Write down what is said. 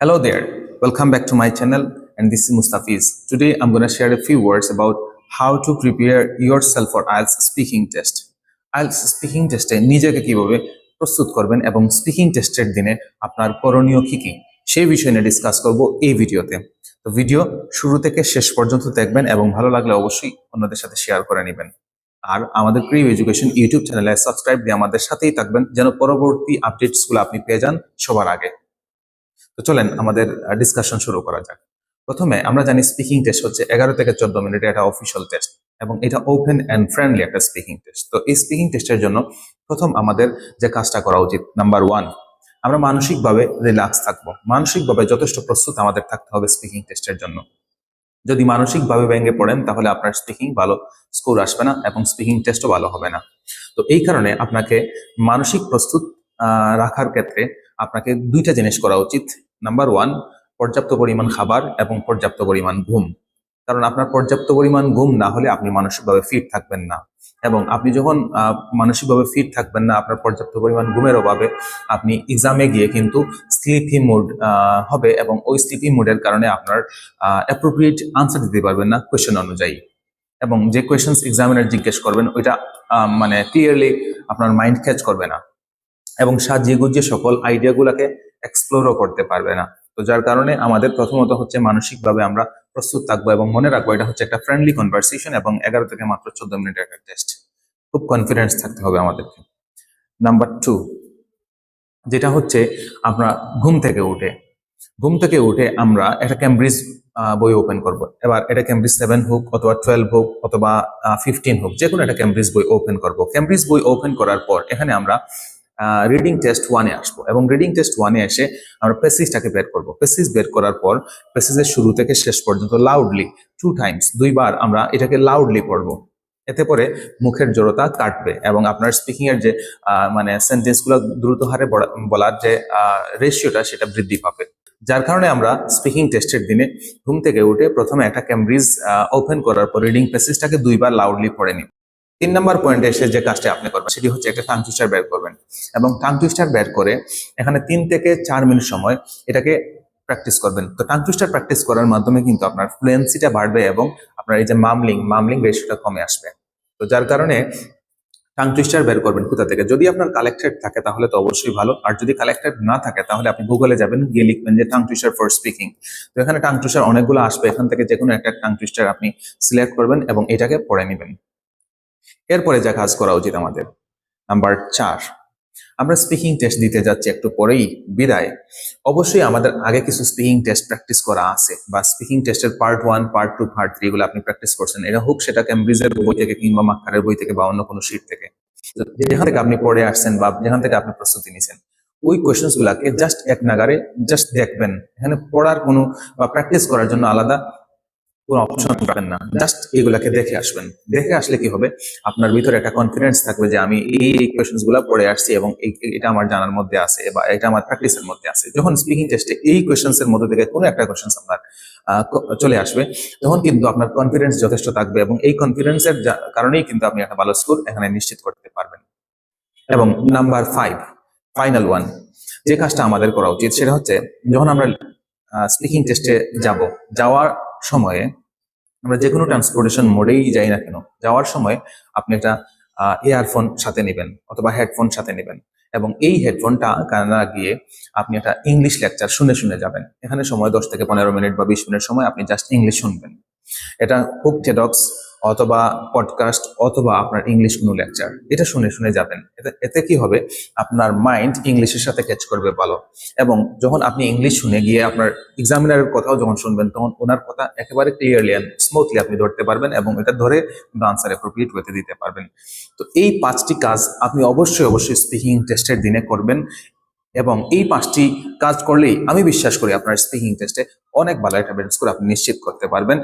Hello there, welcome back to my channel and this is Mustafiz. Today I'm going to share a few words about how to prepare yourself for IELTS speaking test. IELTS speaking teste নিজেকে কীভাবে প্রস্তুত করবেন এবং speaking টেস্টের দিনে আপনার করণীয় কি কি? সেই বিষয় নিয়ে ডিসকাস করব এই ভিডিওতে। তো ভিডিও শুরু থেকে শেষ পর্যন্ত দেখবেন এবং ভালো লাগলে অবশ্যই অন্যদের সাথে শেয়ার করে নেবেন। আর আমাদের ক্রিউ এডুকেশন ইউটিউব চ্যানেলে সাবস্ক্রাইব দিয়ে আমাদের সাথেই থাকবেন যেন পরবর্তী আপডেটসগুলো আপনি পেয়ে যান সবার আগে। তো চলেন আমাদের ডিসকাশন শুরু করা যাক। প্রথমে আমরা জানি স্পিকিং টেস্ট হচ্ছে এগারো থেকে চোদ্দ মিনিটের একটা অফিসিয়াল টেস্ট এবং এটা ওপেন অ্যান্ড ফ্রেন্ডলি একটা স্পিকিং টেস্ট তো এই স্পিকিং টেস্টের জন্য প্রথম আমাদের যে কাজটা করা উচিত নাম্বার ওয়ান আমরা মানসিকভাবে রিল্যাক্স থাকব। মানসিকভাবে যথেষ্ট প্রস্তুত আমাদের থাকতে হবে স্পিকিং টেস্টের জন্য। যদি মানসিকভাবে ভেঙে পড়েন, তাহলে আপনার স্পিকিং ভালো স্কোর আসবে না এবং স্পিকিং টেস্টও ভালো হবে না। তো এই কারণে আপনাকে মানসিক প্রস্তুত রাখার ক্ষেত্রে আপনাকে দুইটা জিনিস করা উচিত। নাম্বার ওয়ান পর্যাপ্ত পরিমাণ খাবার এবং পর্যাপ্ত পরিমাণ ঘুম। কারণ আপনার পর্যাপ্ত পরিমাণ ঘুম না হলে আপনি মানসিকভাবে ফিট থাকবেন না। এবং আপনি যখন মানসিকভাবে ফিট থাকবেন না, আপনার পর্যাপ্ত পরিমাণ ঘুমের অভাবে আপনি এক্সামে গিয়ে কিন্তু স্লিপি মুড হবে এবং ওই স্লিপি মুডের কারণে আপনার অ্যাপ্রোপ্রিয়েট আনসার দিতে পারবেন না কোয়েশ্চেন অনুযায়ী। এবং যে কোয়েশ্চেন্স এক্সামিনার জিজ্ঞেস করবেন, ওইটা মানে ক্লিয়ারলি আপনার মাইন্ড ক্যাচ করবে না। এবং সাজিয়ে গুজিয়ে সকল আইডিয়াগুলোকে এক্সপ্লোরও করতে পারবে না। তো যার কারণে আমাদের প্রথমত হচ্ছে মানসিকভাবে আমরা প্রস্তুত থাকব এবং মনে রাখব, এটা হচ্ছে একটা ফ্রেন্ডলি কনভারসেশন এবং এগারো থেকে মাত্র চোদ্দ মিনিটের একটা টেস্ট খুব কনফিডেন্স থাকতে হবে আমাদেরকে। নাম্বার টু যেটা হচ্ছে আমরা ঘুম থেকে উঠে, ঘুম থেকে উঠে আমরা একটা ক্যামব্রিজ বই ওপেন করব। এবার এটা ক্যামব্রিজ সেভেন হোক অথবা টুয়েলভ হোক অথবা ফিফটিন হোক যে কোনো একটা ক্যামব্রিজ বই ওপেন করব। ক্যামব্রিজ বই ওপেন করার পর এখানে আমরা রিডিং টেস্ট ওয়ানে আসব। এবং রিডিং টেস্ট ওয়ানে এসে আমরা পেসিসটাকে বের করব। পেসিস বের করার পর পেসিসের শুরু থেকে শেষ পর্যন্ত লাউডলি টু টাইমস দুইবার আমরা এটাকে লাউডলি পড়ব। এতে করে মুখের জড়তা কাটবে এবং আপনার স্পিকিং এর যে মানে সেন্টেন্সগুলো দ্রুত হারে বলা- বলার যে রেশিওটা সেটা বৃদ্ধি পাবে। যার কারণে আমরা স্পিকিং টেস্টের দিনে ঘুম থেকে উঠে প্রথমে একটা ক্যামব্রিজ ওপেন করার পর রিডিং প্যাসেজটাকে দুইবার লাউডলি পড়ে নিন তিন নম্বর পয়েন্টে এসে যে কাজটা আপনি করবেন, সেটি হচ্ছে একটা টাং টুইস্টার বের করবেন। এবং টাং টুইস্টার বের করে এখানে তিন থেকে চার মিনিট সময় এটাকে প্র্যাকটিস করবেন। তো টাং টুইস্টার প্র্যাকটিস করার মাধ্যমে কিন্তু আপনার ফ্লুয়েন্সিটা বাড়বে এবং আপনার এই যে মামলিং মামলিং রেশিওটা কমে আসবে। তো যার কারণে টাং টুইস্টার বের করবেন কোথা থেকে? যদি আপনার কালেক্টেড থাকে তাহলে তো অবশ্যই ভালো। আর যদি কালেক্টেড না থাকে তাহলে আপনি গুগলে যাবেন, গিয়ে লিখবেন যে টাং টুইস্টার ফর স্পিকিং তো এখানে টাং টুইস্টার অনেকগুলো আসবে। এখান থেকে যে কোনো একটা টাং টুইস্টার আপনি সিলেক্ট করবেন এবং এটাকে পড়ে নেবেন। এরপরে যা কাজ করা উচিত আমাদের। নাম্বার চার, আমরা স্পিকিং টেস্ট দিতে যাচ্ছি একটু পরেই, বিদায়। অবশ্যই আমাদের আগে কিছু স্পিকিং টেস্ট প্র্যাকটিস করা আছে, বা স্পিকিং টেস্টের part one part two part three এগুলো আপনি প্র্যাকটিস করছেন। এটা হোক সেটা ক্যামব্রিজের বই থেকে কিংবা মাক্কারের বই থেকে বা অন্য কোনো শিট থেকে। যেখান থেকে আপনি পড়ে আসছেন বা যেখান থেকে আপনি প্রস্তুতি নিছেন, ওই কোয়েশ্চেন্স গুলাকে জাস্ট এক নাগারে জাস্ট দেখবেন। এখানে পড়ার কোনো বা প্র্যাকটিস করার জন্য আলাদা কোনো অপশন পাবেন না। জাস্ট এগুলাকে দেখে আসবেন। দেখে আসলে কি হবে? আপনার ভিতরে একটা কনফিডেন্স থাকবে যে আমি এই কোয়েশ্চেন্সগুলা পড়ে আসছি এবং এটা আমার জানার মধ্যে আছে বা এটা আমার প্র্যাকটিসের মধ্যে আছে। যখন স্পিকিং টেস্টে এই কোয়েশ্চেন্স এর মধ্যে থেকে কোনো একটা কোয়েশ্চেন্স আপনার চলে আসবে, তখন কিন্তু আপনার কনফিডেন্স যথেষ্ট থাকবে এবং এই কনফিডেন্সের কারণেই কিন্তু আপনি একটা ভালো স্কোর এখানে নিশ্চিত করতে পারবেন। এবং নাম্বার ফাইভ ফাইনাল ওয়ান যে কাজটা আমাদের করা উচিত সেটা হচ্ছে, যখন আমরা স্পিকিং টেস্টে যাব, যাওয়ার সময়ে আমরা যে কোনো ট্রান্সপোর্টেশন মোডেই যাই না কেন, যাওয়ার সময় আপনি একটা ইয়ারফোন সাথে নেবেন অথবা হেডফোন সাথে নেবেন এবং এই হেডফোনটা কানা গিয়ে আপনি একটা ইংলিশ লেকচার শুনে শুনে যাবেন। এখানে সময় দশ থেকে পনেরো মিনিট বা বিশ মিনিট সময় আপনি জাস্ট ইংলিশ শুনবেন। এটা হোক টেডক্স অথবা পডকাস্ট অথবা আপনার ইংলিশ কোনো লেকচার এটা শুনে শুনে যাবেন। এতে কি হবে? আপনার মাইন্ড ইংলিশের সাথে ক্যাচ করবে ভালো। এবং যখন আপনি ইংলিশ শুনে গিয়ে আপনার এক্সামিনারের কথাও যখন শুনবেন, তখন ওনার কথা একেবারে ক্লিয়ারলি অ্যান্ড স্মুথলি আপনি ধরতে পারবেন এবং এটা ধরে আনসার অ্যাপ্রোপ্রিয়েট ওয়েতে দিতে পারবেন। তো এই পাঁচটি কাজ আপনি অবশ্যই অবশ্যই স্পিকিং টেস্টের দিনে করবেন। এবং এই পাঁচটি কাজ করলেই আমি বিশ্বাস করি আপনার স্পিকিং টেস্টে অনেক ভালো একটা ব্যালেন্স করে আপনি নিশ্চিত করতে পারবেন।